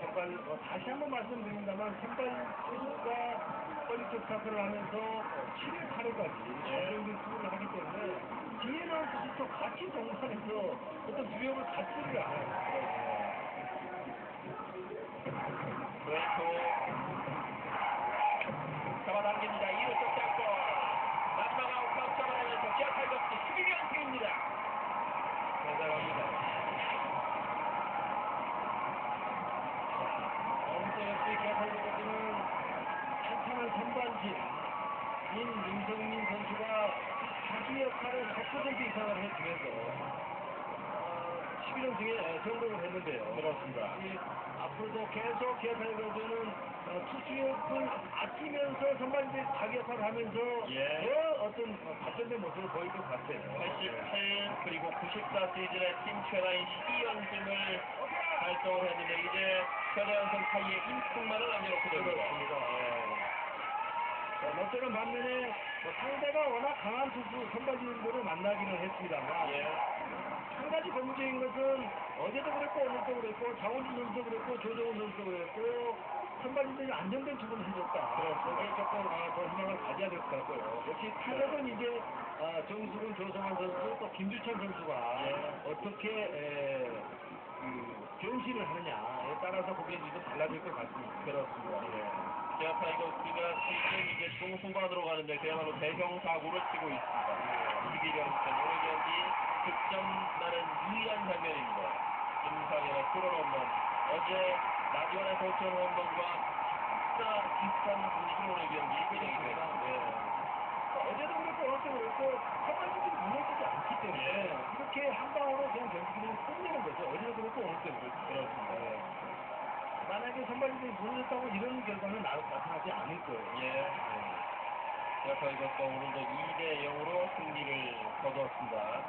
선발 어, 다시 한번 말씀드린다만 선발과 퀄리티 스타트를 하면서 7일 8회까지 예. 정도 수술을 하기 때문에 뒤에는 투수도 같이 동반해서 어떤 두려움을 갖지를 않아요. 왼쪽 잡아당깁니다. 2루 쪽 잡고 마지막 아웃 카운트 잡아내면서 기아 타이거스 11연승입니다. 대단합니다. 어제 FC 개발자들은 선발진 인 윤성민 선수가 자기 역할을 100% 이상을 해주면서 어, 11연승에 성공을 했는데요. 그렇습니다. 이 앞으로도 계속 기아 타이거즈는 어, 투수력을 아끼면서 선발진들이 자기 역할을 하면서 예. 더 어떤 어, 발전된 모습을 보일 것 같아요. 88 그리고 94 시즌에 팀 최다인 12연승을 달성을 했는데 이제 최다연승 사이에 인승만을 남겨놓게 됩니다. 그렇습니다. 자, 롯데는 반면에 뭐 상대가 워낙 강한 투수 선발진들을 만나기는 했습니다만 예. 한 가지 고무적인 것은 어제도 그랬고 오늘도 그랬고 장원준 선수도 그랬고 조정훈 선수도 그랬고 선발진들이 안정된 투구를 해줬다. 거기에 조금 아, 더 희망을 가져야 될 것 같고요. 역시 타격은 이제 아, 정수근 조성환 선수 또 김주찬 선수가 예. 어떻게 에, 그 변신을 하느냐에 따라서 그게 좀 달라질 것 같습니다. 그렇습니다. 예. 기아 타이거스가 시즌 이제 중후반으로 가는데 그야말로 대형 사고를 치고 있습니다. 11연승 오늘 경기 득점 나는 유일한 장면입니다. 김상현의 홈런 어제 라디온의 도천 홈런과 진짜 비슷한 분위기로 오늘 경기 됩니다. 예. 어제도 그랬고 오늘도 그랬고 선발진들이 무너지지 않기 때문에 예. 이렇게 한 방으로 그냥 경기를 끝내는 거죠. 어제도 그랬고 오늘도 그렇고. 그렇습니다. 예. 만약에 선발진들이 무너졌다고 이런 결과는 나, 나타나지 않을 거예요. 예. 기아 타이거스가 오늘도 2대 0으로 승리를 거두었습니다.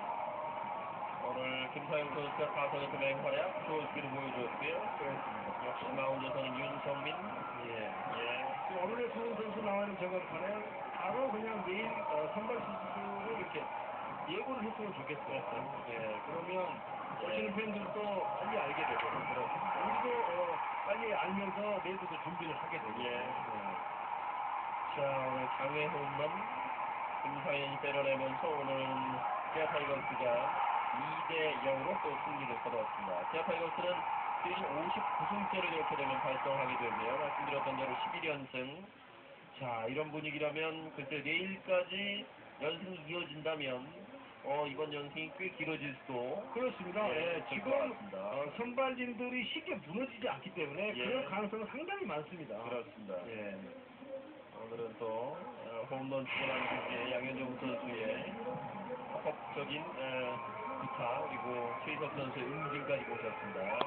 오늘 김사영 선수가 타석에서 맹활약 좋은 스피드 보여줬고요. 그렇습니다. 역시 마운드에서는 윤성민. 예. 예. 오늘의 수훈 선수 나와있는 저격판에 바로 그냥 내일 어, 선발 수술을 이렇게 예고를 했으면 좋겠어요. 예. 그러면 오시는 팬들도 빨리 알게 되고 우리도 어, 빨리 알면서 내일도 준비를 하게 되고 예. 자, 오늘 장외 홈런 김상현이 때려내면서 오늘은 기아 타이거스가 2대 0으로 또 승리를 거두었습니다. 기아 타이거스는 시즌 59승째를 이렇게 되면 달성하게 되고요. 말씀드렸던 대로 11연승. 자, 이런 분위기라면 글쎄 내일까지 연승이 이어진다면 어, 이번 연승이 꽤 길어질 수도 그렇습니다. 예, 예, 지금. 어, 선발진들이 쉽게 무너지지 않기 때문에 예. 그럴 가능성은 상당히 많습니다. 그렇습니다. 예. 오늘은 또 어, 홈런 뒤에 양현종 선수의 적극적인 어, 기타 그리고 최희석 선수의 응징까지 보셨습니다.